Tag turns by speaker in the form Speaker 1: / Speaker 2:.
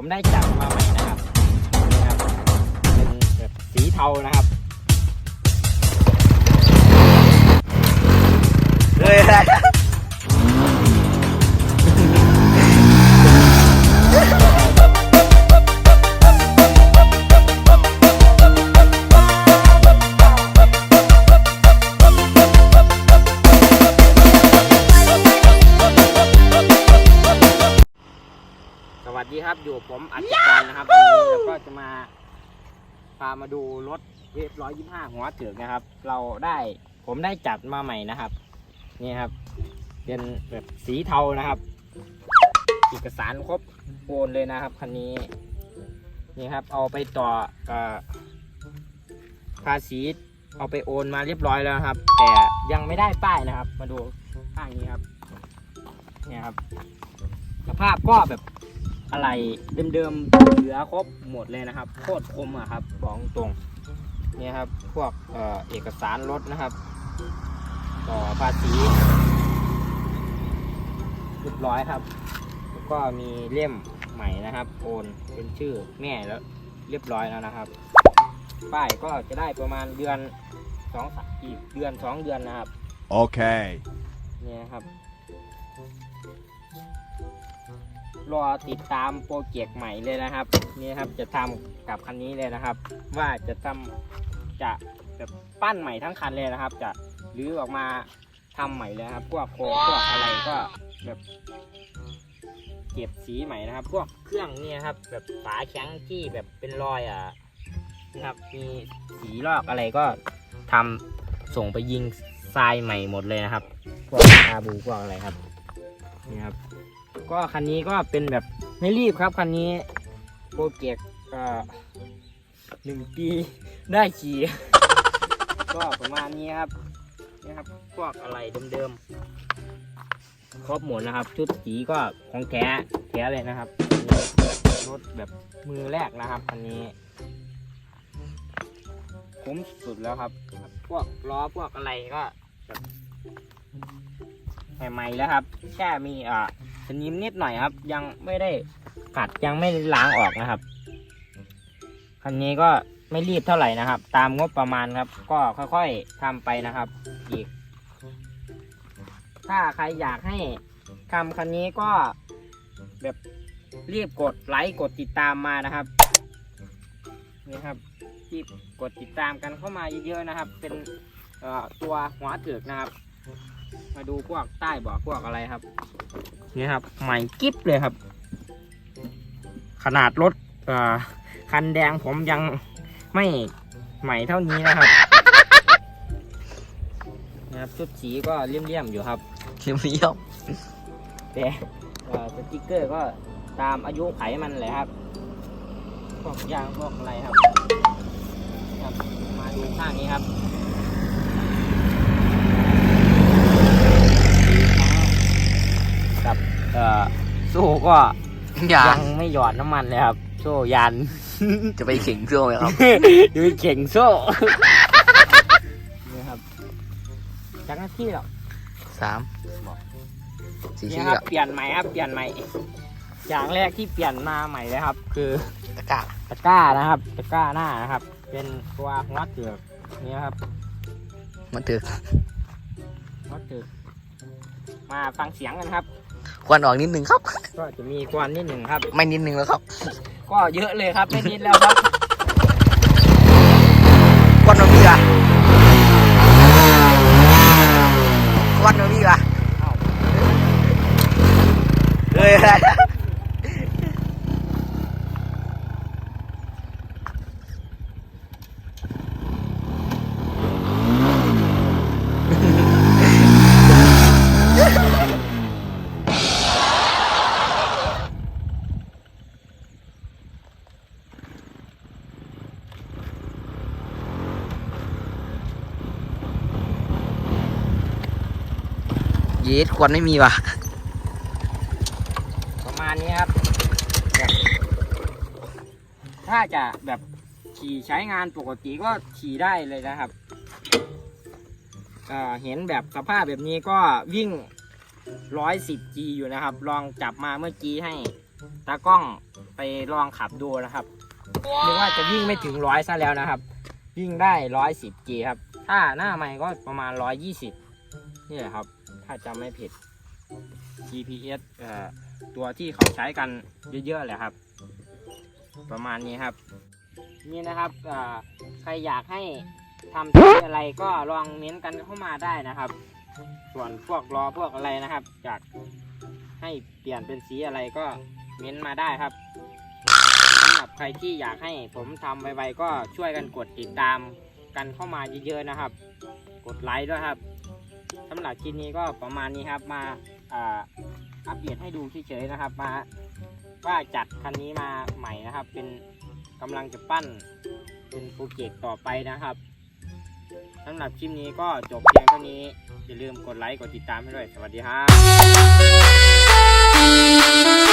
Speaker 1: ผมได้จับมาใหม่นะครับนี่ครับเป็นแบบสีเทานะครับ
Speaker 2: เลย
Speaker 1: ดีครับ อยู่ผมอัจฉรินะครับวันนี้เราก็จะมาพามาดูรถเวฟร้อยยี่ห้าหัวเถือกนะครับ เราได้ผมได้จัดมาใหม่นะครับ นี่ครับ เป็นแบบสีเทานะครับเอกสารครบโอนเลยนะครับคันนี้ นี่ครับ เอาไปต่อกับภาษีเอาไปโอนมาเรียบร้อยแล้วนะครับ แต่ยังไม่ได้ป้ายนะครับ มาดูข้างนี้ครับ เนี่ยครับสภาพก็แบบ อะไรเดิมๆเหลือครบหมดเลยนะครับโคตรคมอะครับบอกตรงๆเนี่ยครับพวกเอ่อเอกสารรถนะครับ ต่อภาษีเรียบร้อยครับ แล้วก็มีเล่มใหม่นะครับ โอนเป็นชื่อแม่แล้วเรียบร้อยแล้วนะครับ ป้ายก็จะได้ประมาณเดือนสองสามอีกเดือนสองเดือนนะครับ
Speaker 3: Okay.
Speaker 1: เนี่ยครับ รอติดตามโปรเจกต์ใหม่เลยนะครับ นี่ครับจะทำกับคันนี้เลยนะครับ ว่าจะทำจะแบบปั้นใหม่ทั้งคันเลยนะครับ จะรื้อออกมาทำใหม่เลยครับ พวกโครงพวกอะไรก็แบบเก็บสีใหม่นะครับ พวกเครื่องเนี่ยครับ แบบฝาแข้งที่แบบเป็นรอยอะนะครับมีสีลอกอะไรก็ทำส่งไปยิงทรายใหม่หมดเลยนะครับ พวกอาบูพวกอะไรครับนี่ครับ ก็คันนี้ก็เป็นแบบไม่รีบครับคันนี้โปรเจกต์ก็หนึ่งปีได้ขี่ ก็ประมาณนี้ครับนี่ครับพวกอะไรเดิมๆครบหมดนะครับ ชุดสีก็ของแท้แท้เลยนะครับรถแบบมือแรกนะครับคันนี้คุ้มสุดแล้วครับ พวกล้อพวกอะไรก็แบบ ใหม่ๆแล้วครับ แค่มีอ่าสนิมนิดหน่อยครับ ยังไม่ได้ขัดยังไม่ล้างออกนะครับ คันนี้ก็ไม่รีบเท่าไหร่นะครับ ตามงบประมาณครับ ก็ค่อยๆทำไปนะครับอีก ถ้าใครอยากให้ทำคันนี้ก็แบบรีบกดไลค์กดติดตามมานะครับนี่ครับรีบกดติดตามกันเข้ามาเยอะๆนะครับ เป็นเอ่อตัวหัวเถือกนะครับ มาดูพวกใต้เบาะพวกอะไรครับ นี่ครับ ใหม่กิ๊บเลยครับ ขนาดรถเอ่อคันแดงผมยังไม่ใหม่เท่านี้นะครับนะครับชุดสีก็เลี่ยมๆอยู่ครับ
Speaker 2: เขียวเลี้ยว
Speaker 1: แต่เอ่อสติกเกอร์ก็ตามอายุไขมันเลยครับพวกยางพวกอะไรครับครับมาดูข้างนี้ครับกับ เอ่อโซ่ก็
Speaker 2: อย่า
Speaker 1: ยังไม่หยอดน้ำมันเลยครับ โซ่ยัน
Speaker 2: จะไปเข่งโซ่ไหมครับ
Speaker 1: ดูเข่งโซ่ นี่ครับจากหน้าที่หรอก
Speaker 2: สามสี่
Speaker 1: นี่
Speaker 2: ชิ้น
Speaker 1: ครับ
Speaker 2: กับ
Speaker 1: เปลี่ยนใหม่ครับ เปลี่ยนใหม่ อย่างแรกที่เปลี่ยนมาใหม่เลยครับ คือ
Speaker 2: ตะกร้า
Speaker 1: ตะกร้านะครับตะกร้าหน้านะครับ เป็นตัวหัวเถือกนี่ครับ
Speaker 2: มันถือ
Speaker 1: หัวเถือกมาฟังเสียงกันครับ
Speaker 2: ควันออกนิดนึงครับ
Speaker 1: ก็จะมีควันนิดหนึ่งครับ
Speaker 2: ไม่นิดนึงแล้วครับ
Speaker 1: ก็เยอะเลยครับไม่นิดแล้วครับ
Speaker 2: ควันมันมีอะควันมันมีอะ
Speaker 1: เอ้า
Speaker 2: เลย เย็ดควันไม่มีว่ะ
Speaker 1: ประมาณนี้ครับแบบถ้าจะแบบขี่ใช้งานปกติก็ขี่ได้เลยนะครับเอ่อเห็นแบบสภาพแบบนี้ก็วิ่ง 110G อยู่นะครับ ลองจับมาเมื่อกี้ให้ตากล้องไปลองขับดูนะครับเรียกว่าจะวิ่งไม่ถึงร้อยซะแล้วนะครับ วิ่งได้ร้อยสิบกีครับ ถ้าหน้าใหม่ก็ประมาณร้อยยี่สิบนี่แหละครับ ถ้าจำไม่ผิด GPS ตัวที่เขาใช้กันเยอะๆเลยครับ ประมาณนี้ครับ นี่นะครับใครอยากให้ทำสีอะไรก็ลองเม้นต์กันเข้ามาได้นะครับ ส่วนพวกล้อพวกอะไรนะครับอยากให้เปลี่ยนเป็นสีอะไรก็เม้นต์มาได้ครับสำหรับใครที่อยากให้ผมทำไวๆก็ช่วยกันกดติดตามกันเข้ามาเยอะๆนะครับ กดไลค์ด้วยครับ สำหรับคลิปนี้ก็ประมาณนี้ครับมาอัปเดตให้ดูเฉยๆนะครับ มาว่าจัดคันนี้มาใหม่นะครับ เป็นกำลังจะปั้นเป็นโปรเจกต์ต่อไปนะครับสำหรับคลิปนี้ก็จบเพียงเท่านี้อย่าลืมกดไลค์กดติดตามให้ด้วยสวัสดีครับ